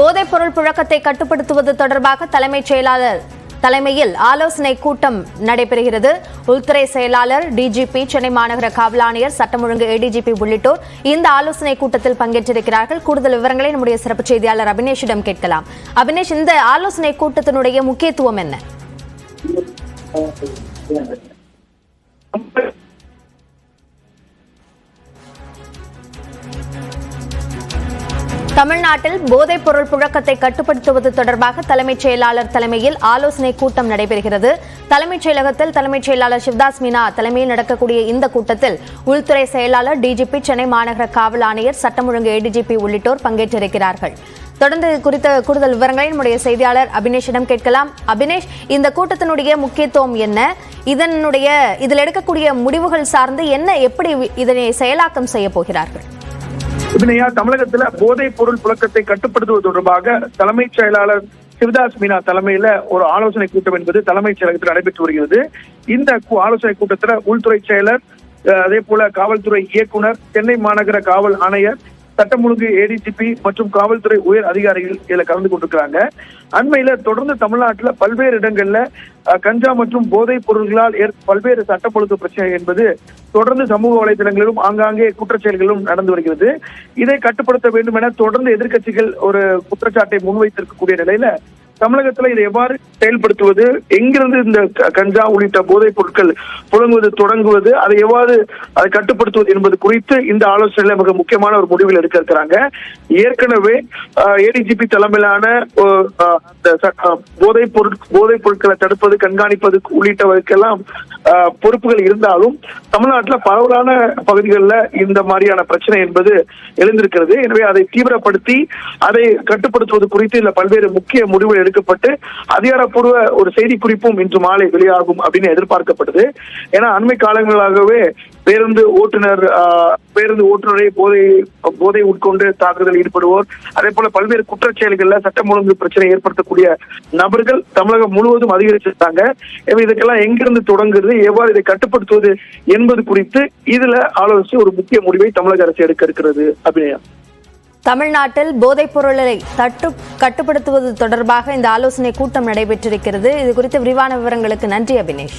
போதைப் பொருள் புழக்கத்தை கட்டுப்படுத்துவது தொடர்பாக தலைமைச் செயலாளர் தலைமையில் ஆலோசனை கூட்டம் நடைபெறுகிறது. உள்துறை செயலாளர் டிஜிபி சென்னை மாநகர காவல் ஆணையர் சட்டம் ஒழுங்கு ஏடிஜிபி உள்ளிட்டோர் இந்த ஆலோசனை கூட்டத்தில் பங்கேற்றிருக்கிறார்கள். கூடுதல் விவரங்களை நம்முடைய சிறப்பு செய்தியாளர் அபினேஷிடம் கேட்கலாம். அபினேஷ் இந்த ஆலோசனை கூட்டத்தினுடைய முக்கியத்துவம் என்ன? தமிழ்நாட்டில் போதைப் பொருள் புழக்கத்தை கட்டுப்படுத்துவது தொடர்பாக தலைமைச் செயலாளர் தலைமையில் ஆலோசனை கூட்டம் நடைபெறுகிறது. தலைமைச் செயலகத்தில் தலைமைச் செயலாளர் சிவ்தாஸ் மீனா தலைமையில் நடக்கக்கூடிய இந்த கூட்டத்தில் உள்துறை செயலாளர் டிஜிபி சென்னை மாநகர காவல் ஆணையர் சட்டம் ஒழுங்கு ஏடிஜிபி உள்ளிட்டோர் பங்கேற்றிருக்கிறார்கள். தொடர்ந்து குறித்த கூடுதல் விவரங்களை நம்முடைய செய்தியாளர் அபினேஷிடம் கேட்கலாம். அபினேஷ் இந்த கூட்டத்தினுடைய முக்கியத்துவம் என்ன? இதனுடைய இதில் எடுக்கக்கூடிய முடிவுகள் சார்ந்து என்ன எப்படி இதனை செயலாக்கம் செய்ய போகிறார்கள்? இதனையா தமிழகத்துல போதைப் பொருள் புழக்கத்தை கட்டுப்படுத்துவது தொடர்பாக தலைமைச் செயலாளர் சிவதாஸ் மீனா தலைமையில ஒரு ஆலோசனை கூட்டம் என்பது தலைமைச் செயலகத்தில் நடைபெற்று வருகிறது. இந்த ஆலோசனை கூட்டத்துல உள்துறை செயலர் அஹ், அதே போல காவல்துறை இயக்குனர் சென்னை மாநகர காவல் ஆணையர் சட்டம் ஒழுங்கு ஏடிஜிபி மற்றும் காவல்துறை உயர் அதிகாரிகள் இதுல கலந்து கொண்டிருக்கிறாங்க. அண்மையில தொடர்ந்து தமிழ்நாட்டுல பல்வேறு இடங்கள்ல அஹ், கஞ்சா மற்றும் போதைப் பொருள்களால் ஏற் பல்வேறு சட்டம் ஒழுங்கு பிரச்சனை என்பது தொடர்ந்து சமூக வலைதளங்களிலும் ஆங்காங்கே குற்றச்செயல்களும் நடந்து வருகிறது. இதை கட்டுப்படுத்த வேண்டும் என தொடர்ந்து எதிர்க்கட்சிகள் ஒரு குற்றச்சாட்டை முன்வைத்திருக்கக்கூடிய நிலையில தமிழகத்துல இதை எவ்வாறு செயல்படுத்துவது? எங்கிருந்து இந்த கஞ்சா உள்ளிட்ட போதைப் பொருட்கள் புழங்குவது தொடங்குவது அதை எவ்வாறு அதை கட்டுப்படுத்துவது என்பது குறித்து இந்த ஆலோசனையில மிக முக்கியமான ஒரு முடிவில் எடுக்க இருக்கிறாங்க. ஏற்கனவே ஏடிஜிபி தலைமையிலான போதைப் பொருள் போதைப் பொருட்களை தடுப்பது கண்காணிப்பது உள்ளிட்டவருக்கெல்லாம் பொறுப்புகள் இருந்தாலும் தமிழ்நாட்டுல பரவலான பகுதிகளில் இந்த மாதிரியான பிரச்சனை என்பது எழுந்திருக்கிறது. எனவே அதை தீவிரப்படுத்தி அதை கட்டுப்படுத்துவது குறித்து இல்ல பல்வேறு முக்கிய முடிவுகள் எடுக்கப்பட்டு அதிகாரப்பூர்வ ஒரு செய்தி குறிப்பும் இன்று மாலை வெளியாகும் அப்படின்னு எதிர்பார்க்கப்படுது ஏன்னா அண்மை காலங்களாகவே பேருந்து ஓட்டுநர் பேருந்து ஓட்டுநரை போதை போதை உட்கொண்டு தாக்குதல் ஈடுபடுவோர் அதே போல பல்வேறு குற்றச்செயல்கள்ல சட்டம் ஒழுங்கு பிரச்சனை ஏற்படுத்தக்கூடிய நபர்கள் தமிழகம் முழுவதும் அதிகரிச்சிருக்காங்க. இதுக்கெல்லாம் எங்கிருந்து தொடங்குறது எவ்வாறு இதை கட்டுப்படுத்துவது என்பது குறித்து இதுல ஆலோசித்து ஒரு முக்கிய முடிவை தமிழக அரசு எடுக்க இருக்கிறது அபிநயா. தமிழ்நாட்டில் போதைப் பொருளை தட்டு கட்டுப்படுத்துவது தொடர்பாக இந்த ஆலோசனை கூட்டம் நடைபெற்றிருக்கிறது. இது குறித்து விரிவான விவரங்களுக்கு நன்றி அபினேஷ்.